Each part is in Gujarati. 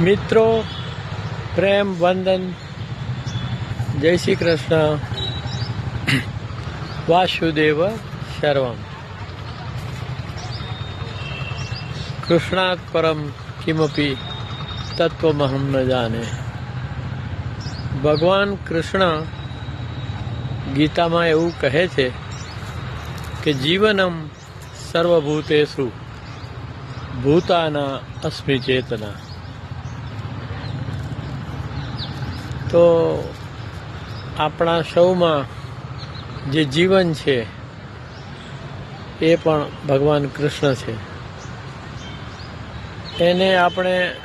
મિત્રો, પ્રેમ, વંદન. જય શ્રી કૃષ્ણ. વાસુદેવ સર્વમ કૃષ્ણાત પરમ કિમપી તત્વમહમ ન જાને. ભગવાન કૃષ્ણ ગીતામાં એવું કહે છે કે જીવનમ સર્વભૂતેષુ, ભૂતાના અસ્મિ ચેતના તો આપણા સૌમાં જે જીવન છે, એ પણ ભગવાન કૃષ્ણ છે. એને આપણે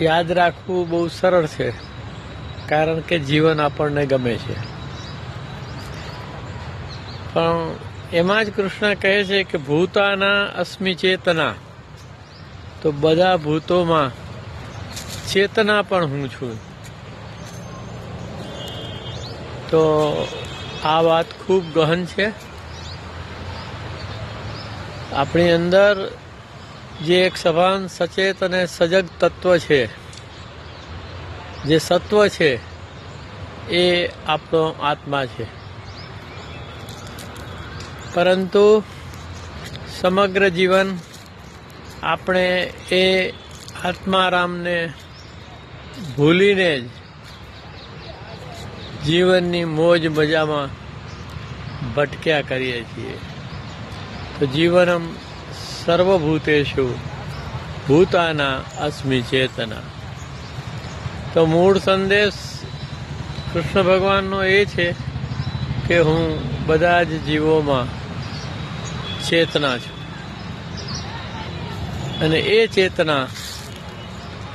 યાદ રાખવું બહુ સરળ છે, કારણ કે જીવન આપણને ગમે છે. પણ એમાં જ કૃષ્ણ કહે છે કે ભૂતાના અસ્મિ ચેતના. તો બધા ભૂતોમાં ચેતના પણ હું છું. તો આ વાત ખૂબ ગહન છે. આપણી અંદર જે એક સભાન, સચેત અને સજગ તત્વ છે, જે સત્વ છે, એ આપણો આત્મા છે. પરંતુ સમગ્ર જીવન આપણે એ આત્મારામને ભૂલીને જ જીવનની મોજ મજામાં ભટક્યા કરીએ છીએ. તો જીવનમ સર્વભૂતેશુ ભૂતાના અસ્મિ ચેતના. તો મૂળ સંદેશ કૃષ્ણ ભગવાનનો એ છે કે હું બધા જ જીવોમાં ચેતના છું. અને એ ચેતના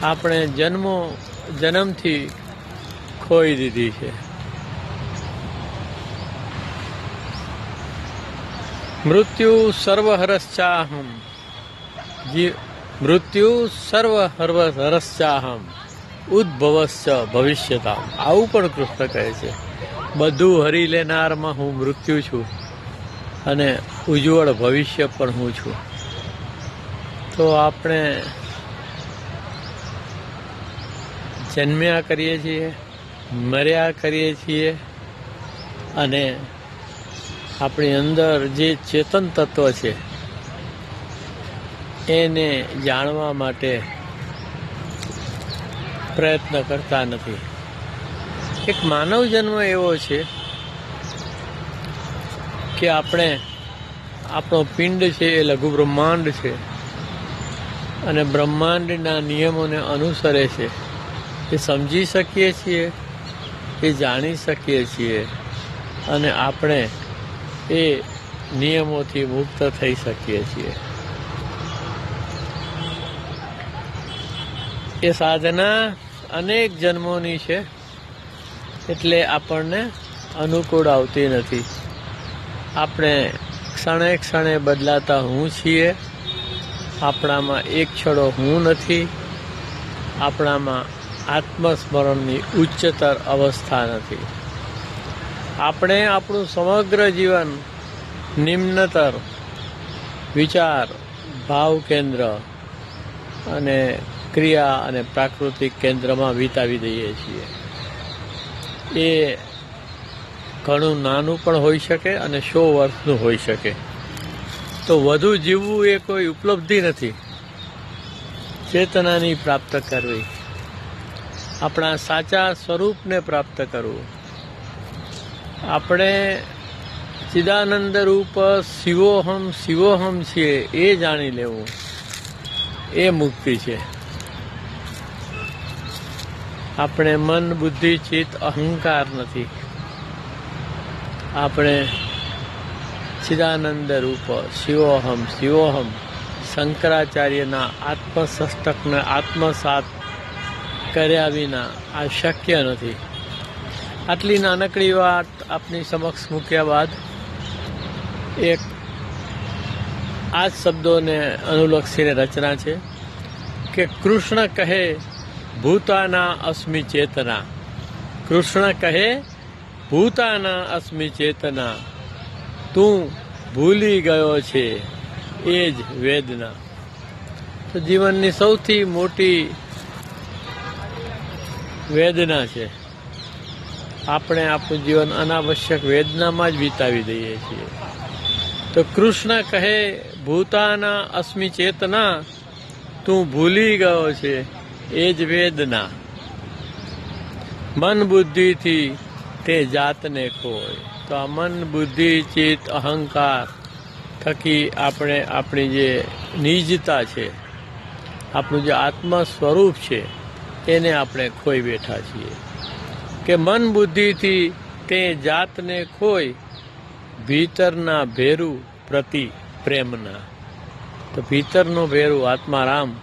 આપણે જન્મો જન્મથી ખોઈ દીધી છે. મૃત્યુ સર્વહરશ્ચાહમ જી, મૃત્યુ સર્વહરશ્ચાહમ ઉદ્ભવશ્ચ ભવિષ્યતા આવું પણ કૃષ્ણ કહે છે. બધું હરી લેનારમાં હું મૃત્યુ છું અને ઉજ્જવળ ભવિષ્ય પણ હું છું. તો આપણે જન્મ્યા કરીએ છીએ, મર્યા કરીએ છીએ અને આપણી અંદર જે ચેતન તત્વ છે, એને જાણવા માટે પ્રયત્ન કરતા નથી. એક માનવ જન્મ એવો છે કે આપણે આપણો પિંડ છે એ લઘુ બ્રહ્માંડ છે અને બ્રહ્માંડના નિયમોને અનુસરે છે. એ સમજી શકીએ છીએ, એ જાણી શકીએ છીએ અને આપણે એ નિયમોથી મુક્ત થઈ શકીએ છીએ. એ સાધના અનેક જન્મોની છે, એટલે આપણને અનુકૂળ આવતી નથી. આપણે ક્ષણે ક્ષણે બદલાતા હું છીએ, આપણામાં એક છડો હું નથી, આપણામાં આત્મસ્મરણની ઉચ્ચતર અવસ્થા નથી. આપણે આપણું સમગ્ર જીવન, નિમ્નતર, વિચાર, ભાવ કેન્દ્ર અને ક્રિયા અને પ્રાકૃતિક કેન્દ્રમાં વિતાવી દઈએ છીએ. એ ઘણું નાનું પણ હોઈ શકે અને સો વર્ષનું હોઈ શકે. તો વધુ જીવવું એ કોઈ ઉપલબ્ધિ નથી. ચેતનાની પ્રાપ્ત કરવી. આપણા સાચા સ્વરૂપને પ્રાપ્ત કરવું. આપણે ચિદાનંદ રૂપ શિવોહમ શિવોહમ છીએ એ જાણી લેવું. એ મુક્તિ છે. આપણે મન, બુદ્ધિ, ચિત્ત, અહંકાર નથી. આપણે ચિદાનંદ રૂપ શિવોહમ શિવોહમ શંકરાચાર્યના આત્મસષ્ટકને આત્મસાત કર્યા વિના આ શક્ય નથી. આટલી નાનકડી વાત આપની સમક્ષ મૂક્યા બાદ એક આ જ શબ્દોને અનુલક્ષીને રચના છે કે કૃષ્ણ કહે, ભૂતાના અસ્મિ ચેતના. કૃષ્ણ કહે, ભૂતાના અસ્મિ ચેતના. તું ભૂલી ગયો છે. એ જ વેદના. તો જીવનની સૌથી મોટી વેદના છે. આપણે આપણું જીવન અનાવશ્યક વેદનામાં જ વિતાવી દઈએ છીએ. તો કૃષ્ણ કહે, ભૂતાના અસ્મિ ચેતના, તું ભૂલી ગયો છે, એ જ વેદના. મન બુદ્ધિથી તે જાતને ખોય. તો આ મન બુદ્ધિ, ચિત્ત, અહંકાર થકી આપણે આપણી જે નિજતા છે, આપણું જે આત્મ સ્વરૂપ છે, એને આપણે ખોઈ બેઠા છીએ. કે મન બુદ્ધિથી તે જાતને ખોઈ ભીતરના ભેરું પ્રતિ પ્રેમના. તો ભીતરનું ભેરું આત્મારામ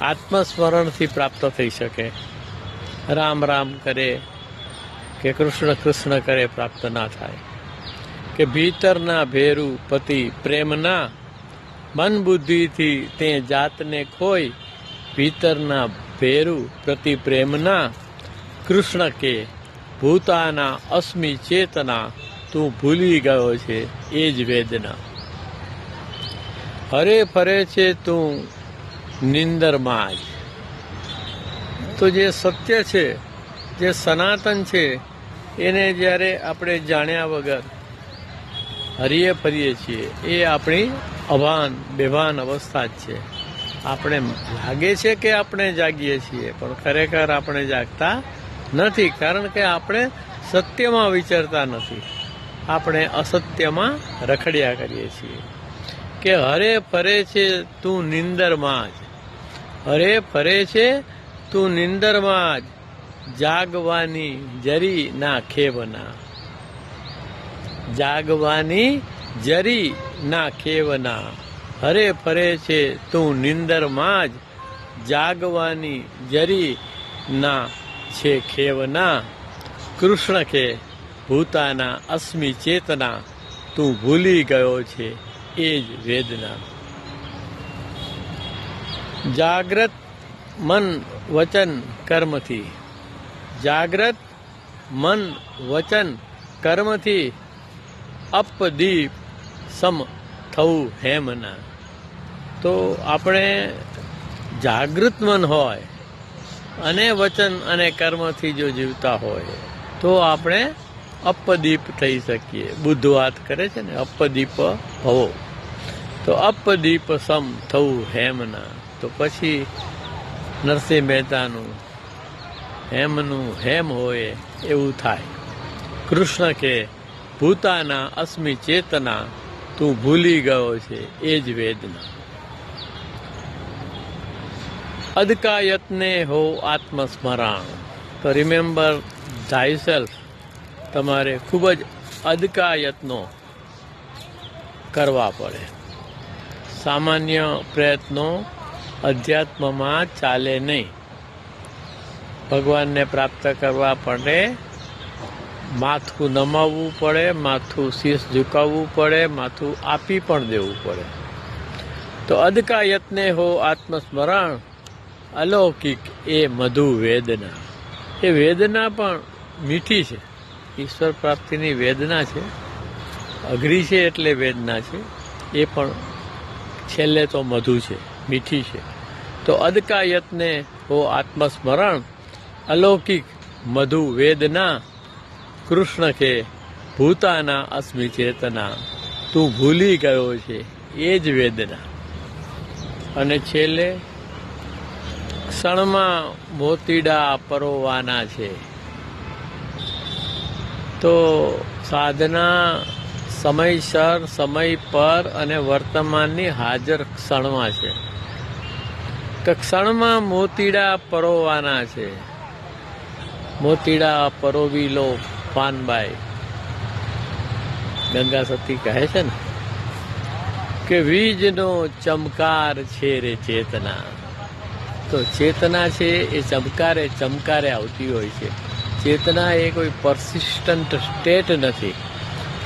આત્મસ્મરણથી પ્રાપ્ત થઈ શકે. રામ રામ કરે, કે કૃષ્ણ કૃષ્ણ કરે પ્રાપ્ત ના થાય. કે ભીતરના ભેરું પતિ પ્રેમના, મન બુદ્ધિથી તે જાતને ખોઈ ભીતરના ભેરું પ્રતિ પ્રેમના કૃષ્ણ કે, ભૂતાના અસ્મિ ચેતના તું ભૂલી ગયો છે, એ જ વેદના. હરે ફરે છે તું નિંદરમાં જ તો જે સત્ય છે, જે સનાતન છે, એને જ્યારે આપણે જાણ્યા વગર હરીએ ફરીએ છીએ, એ આપણી અભાન, બેભાન અવસ્થા જ છે. આપણે લાગે છે કે આપણે જાગીએ છીએ, પણ ખરેખર આપણે જાગતા નથી, કારણ કે આપણે સત્યમાં વિચારતા નથી. આપણે અસત્યમાં રખડ્યા કરીએ છીએ. કે હરે ફરે છે તું નિંદરમાં જ. હરે ફરે છે તું નિંદરમાં જ. જાગવાની જરી ના ખેવના. જાગવાની જરી ના ખેવના. હરે ફરે છે તું નિંદરમાં જ. જાગવાની જરી ના છે ખેવના કૃષ્ણ કે ભૂતાના અસ્મિ ચેતના, તું ભૂલી ગયો છે એ જ વેદના. જાગ્રત મન વચન કર્મથી. જાગ્રત મન વચન કર્મથી અપદીપ સમ થવું હેમના. તો આપણે જાગૃત મન હોય અને વચન અને કર્મથી જો જીવતા હોય, તો આપણે અપદીપ થઈ શકીએ. બુદ્ધ વાત કરે છે ને, અપદીપ ભવો. તો અપદીપ સમ થવું હેમના. તો પછી નરસિંહ મહેતાનું હેમનું હેમ હોય એવું થાય. કૃષ્ણ કે, ભૂતાના અસ્મિ ચેતના, તું ભૂલી ગયો છે એ જ વેદના. અદકાયતને હો આત્મસ્મરણ. તો રિમેમ્બર ધાયસેલ્ફ તમારે ખૂબ જ અદકાયતનો કરવા પડે. સામાન્ય પ્રયત્નો અધ્યાત્મમાં ચાલે નહીં. ભગવાનને પ્રાપ્ત કરવા પડે, માથું નમાવવું પડે, માથું શીશ ઝુકાવવું પડે, માથું આપી પણ દેવું પડે. તો અદકાયતને હો આત્મસ્મરણ અલૌકિક એ મધુ વેદના. એ વેદના પણ મીઠી છે. ઈશ્વર પ્રાપ્તિની વેદના છે. અઘરી છે એટલે વેદના છે. એ પણ છેલ્લે તો મધુ છે, મીઠી છે. તો અદકાયતને હો આત્મસ્મરણ, અલૌકિક મધુ વેદના, કૃષ્ણ કે ભૂતાના અસ્મિ ચેતના તું ભૂલી ગયો છે, એ જ વેદના. અને છેલ્લે ક્ષણમાં મોતીડા પરોવાના છે. તો સાધના સમયસર સમય પર અને વર્તમાનની હાજર ક્ષણમાં છે. તો ક્ષણમાં મોતીડા પરોવાના છે. મોતીડા પરોવી લો પાનબાઈ. ગંગા સતી કહે છે ને, કે વીજનો ચમકાર છે રે ચેતના. તો ચેતના છે એ ચમકારે ચમકારે આવતી હોય છે. ચેતના એ કોઈ પરસિસ્ટન્ટ સ્ટેટ નથી.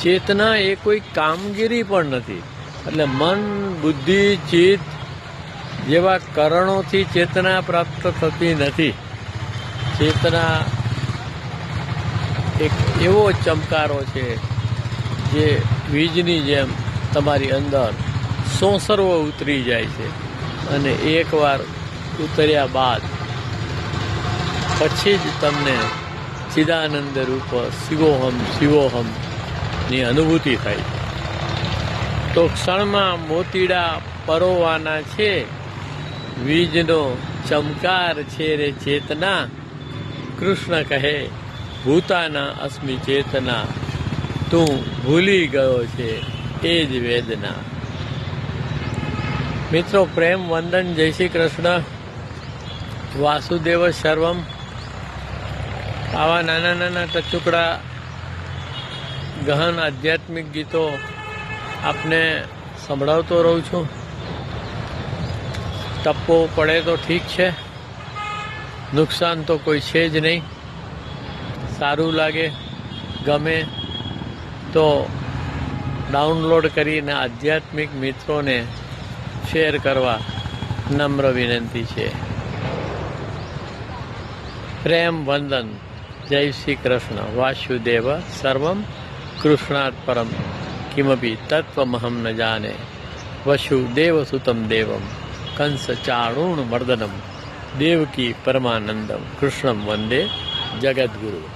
ચેતના એ કોઈ કામગીરી પણ નથી. એટલે મન, બુદ્ધિ, ચિત્ત જેવા કરણોથી ચેતના પ્રાપ્ત થતી નથી. ચેતના એક એવો ચમકારો છે જે વીજની જેમ તમારી અંદર સોસરવો ઉતરી જાય છે. અને એકવાર ઉતર્યા બાદ પછી જ તમને ચિદાનંદ રૂપ શિવોહમ શિવોહમની અનુભૂતિ થાય. તો ક્ષણમાં મોતીડા પરોવાના છે, વીજનો ચમકાર છે રે ચેતના, કૃષ્ણ કહે, ભૂતાના અસ્મિ ચેતના, તું ભૂલી ગયો છે એ જ વેદના. મિત્રો, પ્રેમ, વંદન, જય શ્રી કૃષ્ણ. વાસુદેવ સર્વમ આવા નાના નાના ટચુકડા ગહન આધ્યાત્મિક ગીતો આપને સંભળાવતો રહું છું. ટપ્પો પડે તો ઠીક છે, નુકસાન તો કોઈ છે જ નહીં. સારું લાગે, ગમે તો ડાઉનલોડ કરીને આધ્યાત્મિક મિત્રોને શેર કરવા નમ્ર વિનંતી છે. પ્રેમ વંદન. જય શ્રી કૃષ્ણ. વાસુદેવ સર્વમ કૃષ્ણાર્થ પરમ. કિમપી તત્વમહમ ન જાને. વસુદેવ સુતમ દેવમ. કંસ ચાણૂર્ણ મર્દનમ દેવકી પરમાનંદમ. કૃષ્ણમ વંદે જગદગુરુ.